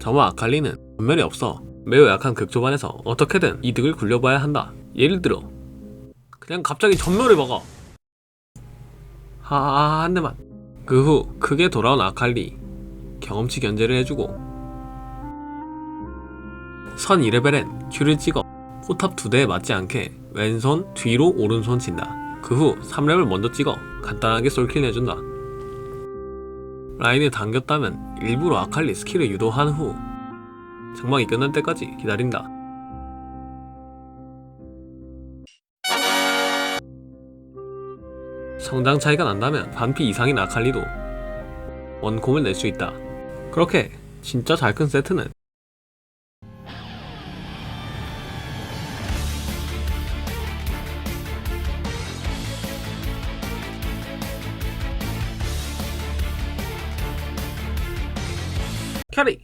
저마 아칼리는 전멸이 없어 매우 약한 극초반에서 어떻게든 이득을 굴려봐야 한다. 예를 들어 그냥 갑자기 전멸을 먹어. 하하 한 대만. 그 후 크게 돌아온 아칼리 경험치 견제를 해주고 선 2레벨엔 큐를 찍어 포탑 두 대에 맞지 않게 왼손 뒤로 오른손 친다. 그 후 3렙을 먼저 찍어 간단하게 솔킬 내준다. 라인을 당겼다면 일부러 아칼리 스킬을 유도한 후 장막이 끝날 때까지 기다린다. 성장 차이가 난다면 반피 이상인 아칼리도 원콤을 낼 수 있다. 그렇게 진짜 잘 큰 세트는 캐리